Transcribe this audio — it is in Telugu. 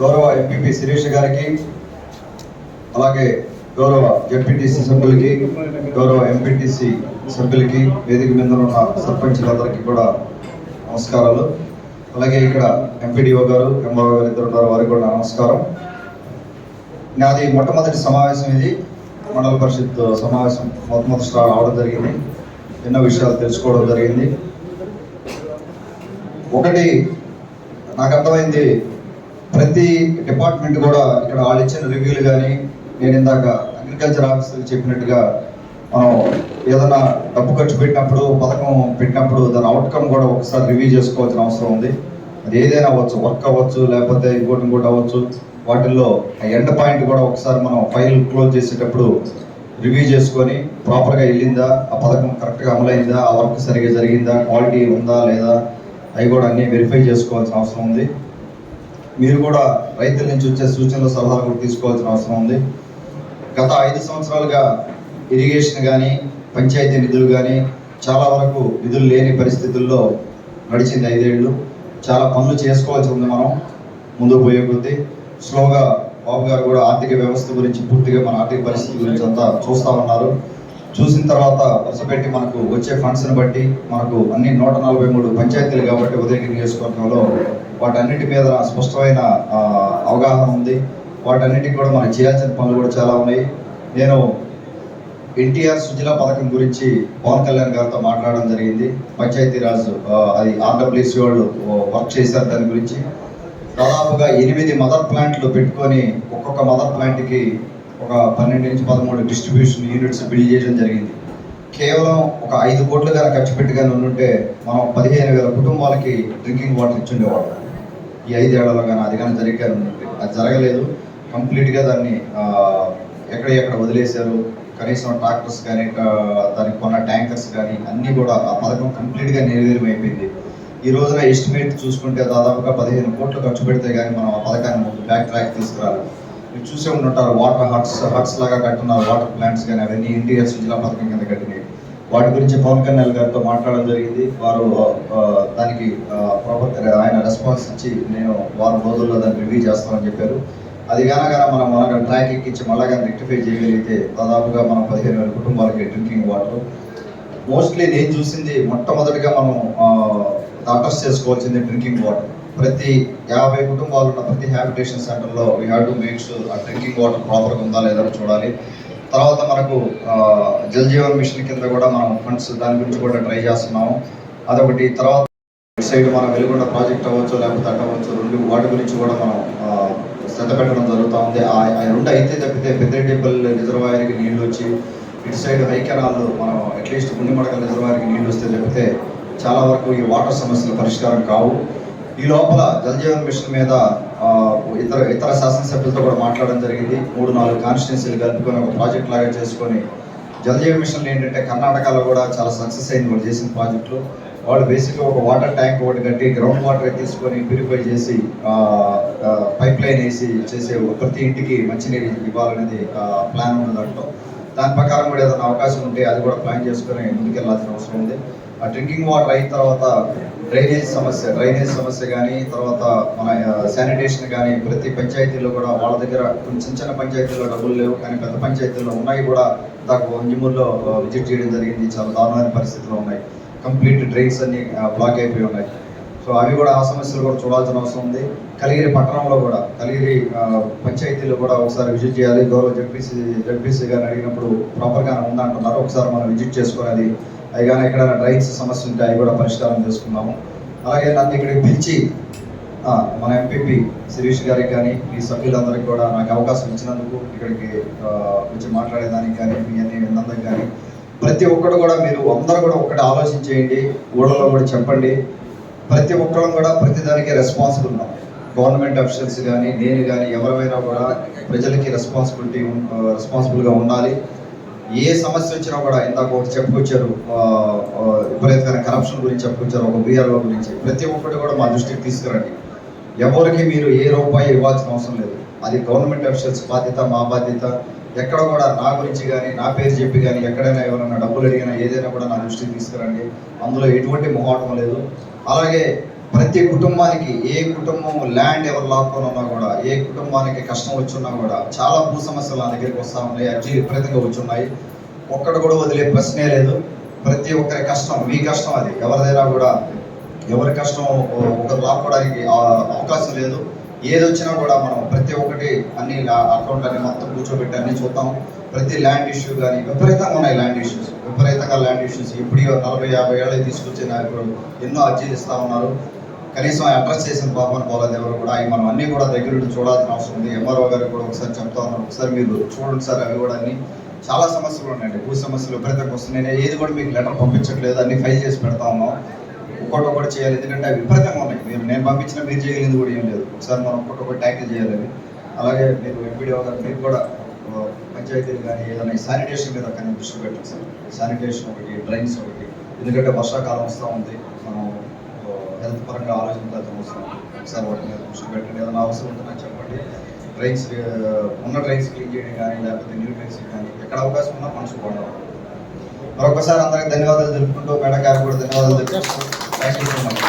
గౌరవ ఎంపీపీ శిరీష్ గారికి అలాగే గౌరవ ఎంపీటీసీ సభ్యులకి గౌరవ ఎంపీటీసీ సభ్యులకి వేదిక మీద ఉన్న సర్పంచులందరికీ కూడా నమస్కారాలు. అలాగే ఇక్కడ ఎంపీడీఓ గారు ఎంఓ గారు ఇద్దరు ఉన్నారు వారికి కూడా నమస్కారం. నాది మొట్టమొదటి సమావేశం ఇది. మండల పరిషత్ సమావేశం మొట్టమొదటి స్టార్ట్ అవడం జరిగింది. ఎన్నో విషయాలు తెలుసుకోవడం జరిగింది. ఒకటి నాకు అర్థమైంది ప్రతి డిపార్ట్మెంట్ కూడా ఇక్కడ వాళ్ళు ఇచ్చిన రివ్యూలు కానీ నేను ఇందాక అగ్రికల్చర్ ఆఫీసర్ చెప్పినట్టుగా మనం ఏదైనా డబ్బు ఖర్చు పెట్టినప్పుడు పథకం పెట్టినప్పుడు దాని అవుట్కమ్ కూడా ఒకసారి రివ్యూ చేసుకోవాల్సిన అవసరం ఉంది. అది ఏదైనా అవ్వచ్చు వర్క్ అవ్వచ్చు లేకపోతే ఇంకోటి ఇంకోటి అవ్వచ్చు. వాటిల్లో ఆ ఎండ్ పాయింట్ కూడా ఒకసారి మనం ఫైల్ క్లోజ్ చేసేటప్పుడు రివ్యూ చేసుకొని ప్రాపర్గా వెళ్ళిందా ఆ పథకం కరెక్ట్గా అమలైందా ఆ వర్క్ సరిగా జరిగిందా క్వాలిటీ ఉందా లేదా అవి కూడా అన్నీ వెరిఫై చేసుకోవాల్సిన అవసరం ఉంది. మీరు కూడా రైతుల నుంచి వచ్చే సూచనలు సలహాలు కూడా తీసుకోవాల్సిన అవసరం ఉంది. గత ఐదు సంవత్సరాలుగా ఇరిగేషన్ కానీ పంచాయతీ నిధులు కానీ చాలా వరకు నిధులు లేని పరిస్థితుల్లో నడిచింది ఐదేళ్ళు చాలా పనులు చేసుకోవాల్సి ఉంది మనం. ముందుకు పోయే కొద్దీ స్లోగా బాబు గారు కూడా ఆర్థిక వ్యవస్థ గురించి పూర్తిగా మన ఆర్థిక పరిస్థితి గురించి అంతా చూస్తా ఉన్నారు. చూసిన తర్వాత వరుసపెట్టి మనకు వచ్చే ఫండ్స్ని బట్టి మనకు అన్ని నూట నలభై మూడు పంచాయతీలు కాబట్టి ఉదయగిరి నియోజకవర్గంలో వాటన్నిటి మీద స్పష్టమైన అవగాహన ఉంది. వాటన్నిటికి కూడా మనం చేయాల్సిన పనులు కూడా చాలా ఉన్నాయి. నేను ఎన్టీఆర్ సుజల పథకం గురించి పవన్ కళ్యాణ్ గారితో మాట్లాడడం జరిగింది. పంచాయతీరాజ్ అది ఆర్డబ్ల్యూసీ వాళ్ళు వర్క్ చేశారు దాని గురించి. దాదాపుగా ఎనిమిది మదర్ ప్లాంట్లు పెట్టుకొని ఒక్కొక్క మదర్ ప్లాంట్కి ఒక పన్నెండు నుంచి పదమూడు డిస్ట్రిబ్యూషన్ యూనిట్స్ బిల్డ్ చేయడం జరిగింది. కేవలం ఒక ఐదు కోట్లు కానీ ఖర్చు పెట్టుగానే ఉంటే మనం పదిహేను వేల కుటుంబాలకి డ్రింకింగ్ వాటర్ ఇచ్చుండేవాళ్ళం. ఈ ఐదేళ్ళలో కానీ అది కానీ జరిగే ఉంటే అది జరగలేదు. కంప్లీట్గా దాన్ని ఎక్కడ ఎక్కడ వదిలేశారు. కనీసం ట్రాక్టర్స్ కానీ దానికి కొన్న ట్యాంకర్స్ కానీ అన్నీ కూడా ఆ పథకం కంప్లీట్గా నిర్వీర్యం అయిపోయింది. ఈ రోజున ఎస్టిమేట్ చూసుకుంటే దాదాపుగా పదిహేను కోట్లు ఖర్చు పెడితే కానీ మనం ఆ పథకాన్ని ముందు బ్యాక్ ట్రాక్ తీసుకురాలి. మీరు చూసే ఉంటుంటారు వాటర్ హట్స్ హట్స్ లాగా కట్టున్నారు వాటర్ ప్లాంట్స్ కానీ అవన్నీ ఎన్టీఆర్ సుజలా పథకం కింద కట్టినాయి. వాటి గురించి పవన్ కళ్యాణ్ గారితో మాట్లాడడం జరిగింది. వారు దానికి ప్రాపర్ ఆయన రెస్పాన్స్ ఇచ్చి నేను వారం రోజుల్లో దాన్ని రివ్యూ చేస్తామని చెప్పారు. అది కానగానే మనం మన ట్రాక్ ఎక్కించి మళ్ళా కానీ రెక్టిఫై చేయగలిగితే దాదాపుగా మనం పదిహేను వేల కుటుంబాలకి డ్రింకింగ్ వాటర్ మోస్ట్లీ నేను చూసింది మొట్టమొదటిగా మనం అడ్రస్ చేసుకోవాల్సింది డ్రింకింగ్ వాటర్ ప్రతి యాభై కుటుంబాలు ఉన్న ప్రతి హ్యాబిటేషన్ సెంటర్లో we have to make sure ఆ డ్రింకింగ్ వాటర్ ప్రాపర్గా ఉందా లేదా చూడాలి. తర్వాత మనకు జల్ జీవన్ మిషన్ కింద కూడా మనం ఫండ్స్ దాని గురించి కూడా ట్రై చేస్తున్నాము. అదొకటి. తర్వాత ఇటు సైడ్ మనం వెలుగొండ ప్రాజెక్ట్ అవ్వచ్చు లేకపోతే అటు అవ్వచ్చు రెండు వాటి గురించి కూడా మనం శ్రద్ధ పెట్టడం జరుగుతూ ఉంది. ఆ రెండు అయితే తప్పితే పెద్దరెడ్డిపల్లి రిజర్వాయర్కి నీళ్ళు వచ్చి ఇటు సైడ్ హై మనం అట్లీస్ట్ గుండెమడకల్ రిజర్వాయర్కి నీళ్ళు వస్తే తప్పితే చాలా వరకు ఈ వాటర్ సమస్యలు పరిష్కారం కావు. ఈ లోపల జలజీవన్ మిషన్ మీద ఇతర ఇతర శాసనసభ్యులతో కూడా మాట్లాడడం జరిగింది. మూడు నాలుగు కాన్స్టిట్యున్సీలు కలుపుకొని ఒక ప్రాజెక్ట్ లాగా చేసుకొని జలజీవన్ మిషన్లు మిషన్ ఏంటంటే కర్ణాటకలో కూడా చాలా సక్సెస్ అయింది వాళ్ళు చేసిన ప్రాజెక్టులు వాళ్ళు బేసిక్గా ఒక వాటర్ ట్యాంక్ ఒకటి కట్టి గ్రౌండ్ వాటర్ తీసుకొని ప్యూరిఫై చేసి పైప్ లైన్ వేసి చేసే ప్రతి ఇంటికి మంచినీరు ఇవ్వాలనేది ప్లాన్ ఉంది దాంట్లో దాని ప్రకారం కూడా ఏదైనా అవకాశం ఉంటే అది కూడా ప్లాన్ చేసుకొని ముందుకెళ్ళాల్సిన అవసరం ఉంది. ఆ డ్రింకింగ్ వాటర్ అయిన తర్వాత డ్రైనేజ్ సమస్య డ్రైనేజ్ సమస్య కానీ తర్వాత మన శానిటేషన్ కానీ ప్రతి పంచాయతీలో కూడా వాళ్ళ దగ్గర కొన్ని చిన్న చిన్న పంచాయతీల్లో డబ్బులు లేవు కానీ పెద్ద పంచాయతీల్లో ఉన్నాయి కూడా దాకా వంజమూరులో విజిట్ చేయడం జరిగింది. చాలా దారుణమైన పరిస్థితుల్లో ఉన్నాయి. కంప్లీట్ డ్రైన్స్ అన్ని బ్లాక్ అయిపోయి ఉన్నాయి. సో అవి కూడా ఆ సమస్యలు కూడా చూడాల్సిన అవసరం ఉంది. కలిగిరి పట్టణంలో కూడా కలిగిరి పంచాయతీలో కూడా ఒకసారి విజిట్ చేయాలి. గౌరవ జడ్పీసీ జడ్పీసీ గారిని అడిగినప్పుడు ప్రాపర్గా ఉందంటున్నారు ఒకసారి మనం విజిట్ చేసుకోవాలి. అది అవి కానీ ఎక్కడైనా డ్రైన్స్ సమస్య ఉంటే అవి కూడా పరిష్కారం చేసుకున్నాము అలాగే నన్ను ఇక్కడికి పిలిచి మన ఎంపీపీ శిరీష్ గారికి కానీ మీ సభ్యులందరికీ కూడా నాకు అవకాశం ఇచ్చినందుకు ఇక్కడికి వచ్చి మాట్లాడేదానికి కానీ మీ అన్ని విన్నందుకు కానీ ప్రతి ఒక్కరు కూడా మీరు అందరూ కూడా ఒకటి ఆలోచించేయండి ఊళ్ళలో కూడా చెప్పండి. ప్రతి ఒక్కరం కూడా ప్రతి దానికి రెస్పాన్సిబుల్ ఉన్నాం. గవర్నమెంట్ అఫీషియల్స్ కానీ నేను కానీ ఎవరైనా కూడా ప్రజలకి రెస్పాన్సిబిలిటీ రెస్పాన్సిబుల్గా ఉండాలి. ఏ సమస్య వచ్చినా కూడా ఇందాక ఒకటి చెప్పుకొచ్చారు విపరీతమైన కరప్షన్ గురించి చెప్పుకొచ్చారు ఒక బీఆర్ఓ గురించి. ప్రతి ఒక్కటి కూడా మా దృష్టికి తీసుకురండి. ఎవరికి మీరు ఏ రూపాయి ఇవ్వాల్సిన అవసరం లేదు. అది గవర్నమెంట్ అఫీషియల్స్ బాధ్యత మా బాధ్యత. ఎక్కడ కూడా నా గురించి కానీ నా పేరు చెప్పి కానీ ఎక్కడైనా ఎవరైనా డబ్బులు అడిగినా ఏదైనా కూడా నా దృష్టికి తీసుకురండి. అందులో ఎటువంటి మొహాటం లేదు. అలాగే ప్రతి కుటుంబానికి ఏ కుటుంబం ల్యాండ్ ఎవరు లాక్కొని కూడా ఏ కుటుంబానికి కష్టం వచ్చున్నా కూడా చాలా భూ సమస్యలు నా దగ్గరికి వస్తూ ఉన్నాయి అర్జీ విపరీతంగా వచ్చున్నాయి. ఒక్కడ కూడా వదిలే ప్రశ్నే లేదు. ప్రతి ఒక్కరి కష్టం మీ కష్టం అది. ఎవరిదైనా కూడా ఎవరి కష్టం ఒకరు లాక్కోవడానికి అవకాశం లేదు. ఏది వచ్చినా కూడా మనం ప్రతి ఒక్కటి అన్ని అకౌంట్ అన్ని మొత్తం కూర్చోబెట్టి అన్ని చూద్దాం ప్రతి ల్యాండ్ ఇష్యూ కానీ విపరీతంగా ఉన్నాయి ల్యాండ్ ఇష్యూస్. విపరీతంగా ల్యాండ్ ఇష్యూస్. ఇప్పుడు ఈ నలభై యాభై ఏళ్ళు తీసుకొచ్చే నాయకులు ఎన్నో అర్జీలు ఇస్తూ ఉన్నారు. కనీసం అడ్రస్ చేసిన పాపన పోలేదు ఎవరు కూడా. అవి మనం అన్ని కూడా దగ్గర చూడాల్సిన అవసరం ఉంది. ఎంఆర్ఓ గారికి కూడా ఒకసారి చెప్తా ఉన్నాను ఒకసారి మీరు చూడండి సార్ అవి కూడా అన్ని. చాలా సమస్యలు ఉన్నాయండి. భూ సమస్యలు విపరీతంగా వస్తున్నాయి. నేను ఏది కూడా మీకు లెటర్ పంపించట్లేదు. అన్ని ఫైల్ చేసి పెడతా ఉన్నాం. ఒక్కటి ఒకటి చేయాలి. ఎందుకంటే అవి విపరీతంగా ఉన్నాయి. మీరు నేను పంపించిన మీరు చేయలేదు కూడా ఏం లేదు. ఒకసారి మనం ఒక్కటి ఒకటి ట్యాకిల్ చేయాలి అలాగే మీరు ఎంపీడీఓ గారు మీరు కూడా పంచాయతీలు కానీ ఏదైనా శానిటేషన్ మీద కానీ దృష్టి పెట్టండి సార్. శానిటేషన్ ఒకటి డ్రైన్స్ ఒకటి. ఎందుకంటే వర్షాకాలం వస్తూ ఉంది. మనం హెల్త్ పరంగా ఆలోచించాల్సిన అవసరం ఉంది. ఒకసారి వాటి మీద దృష్టి పెట్టండి. ఏదైనా అవసరం ఉంటుందని చెప్పండి. డ్రైన్స్ ఉన్న డ్రైన్స్ క్లీన్ చేయడం కానీ లేకపోతే న్యూ డ్రైన్స్ కానీ ఎక్కడ అవకాశం ఉన్నా మనసు పడడం మరొకసారి అందరికి ధన్యవాదాలు తెలుపుకుంటూ మేడం గారికి కూడా ధన్యవాదాలు తెలుపుకుంటూ థ్యాంక్ యూ సో మచ్.